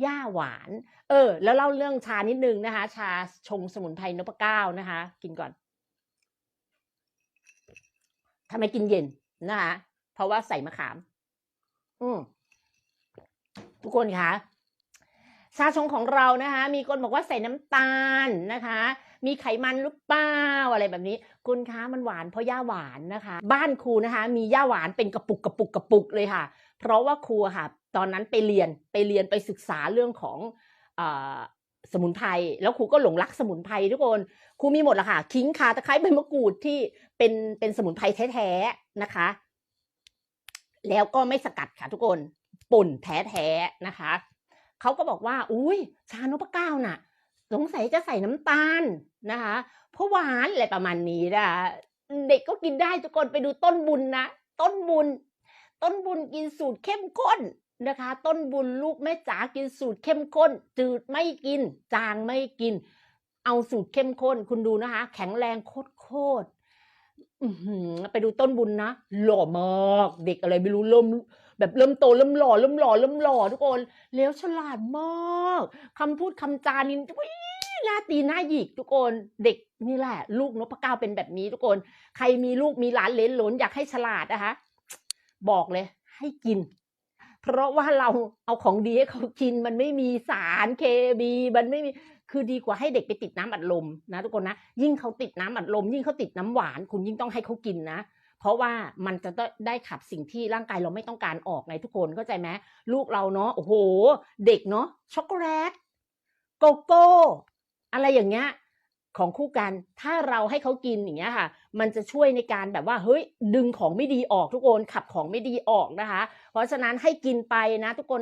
หญ้าหวาน เออ แล้วเล่าเรื่องชานิดนึงนะคะ ชาชงสมุนไพรนพเก้านะคะ กินก่อนทำไมกินเย็นนะคะเพราะว่าใส่มะขาม อืมทุกคนคะชาชงของเรานะคะ มีคนบอกว่าใส่น้ำตาลนะคะ มีไขมันหรือเปล่าอะไรแบบนี้ คุณคะมันหวานเพราะย่าหวานนะคะ บ้านครูนะคะ มีย่าหวานเป็นกระปุกกระปุกกระปุกเลยค่ะ เพราะว่าครูค่ะ ตอนนั้นไปเรียนไปเรียนไปศึกษาเรื่องของอสมุนไพรแล้วครูก็หลงรักสมุนไพรทุกคนครูมีหมดละค่ะขิงข่าตะไคร้ใบมะกรูดที่เป็นเป็นสมุนไพรแท้ๆนะคะ แล้วก็ไม่สกัดค่ะทุกคนป่นแท้ๆนะคะเขาก็บอกว่า อุ้ยชานพเก้าน่ะ สงสัยจะใส่น้ำตาลนะคะเพราะหวานอะไรประมาณนี้นะคะเด็กก็กินได้ทุกคนไปดูต้นบุญนะต้นบุญ ต้นบุญกินสูตรเข้มข้น นะคะ ต้นบุญลูกแม่จ๋ากินสูตรเข้มข้น จืดไม่กิน จางไม่กิน เอาสูตรเข้มข้น คุณดูนะคะ แข็งแรงโคตรโคตรไปดูต้นบุญนะหล่อมากเด็กอะไรไม่รู้เริ่มแบบเริ่มโตเริ่มหล่อเริ่มหล่อเริ่มหล่อทุกคน แล้วฉลาดมากคำพูดคำจานี่อุ๊ยหน้าตีหน้าหยิกทุกคนเด็กนี่แหละ ลูกนพเก้าเป็นแบบนี้ทุกคน ใครมีลูกมีหลานเลนหลนอยากให้ฉลาดนะคะ บอกเลย ให้กิน เพราะว่าเราเอาของดีให้เขากินมันไม่มีสารเคมีมันไม่มีคือดีกว่าให้เด็กไปติดน้ำอัดลมนะทุกคนนะ ยิ่งเขาติดน้ำอัดลม ยิ่งเขาติดน้ำหวาน คุณยิ่งต้องให้เขากินนะ เพราะว่ามันจะได้ขับสิ่งที่ร่างกายเราไม่ต้องการออกไงทุกคนเข้าใจไหมลูกเราเนาะโอ้โห เด็กเนาะช็อกโกแลตโกโก้อะไรอย่างเงี้ย ของคู่กัน ถ้าเราให้เขากินอย่างเงี้ยค่ะ มันจะช่วยในการแบบว่าเฮ้ยดึงของไม่ดีออกทุกคนขับของไม่ดีออกนะคะ เพราะฉะนั้นให้กินไปนะทุกคน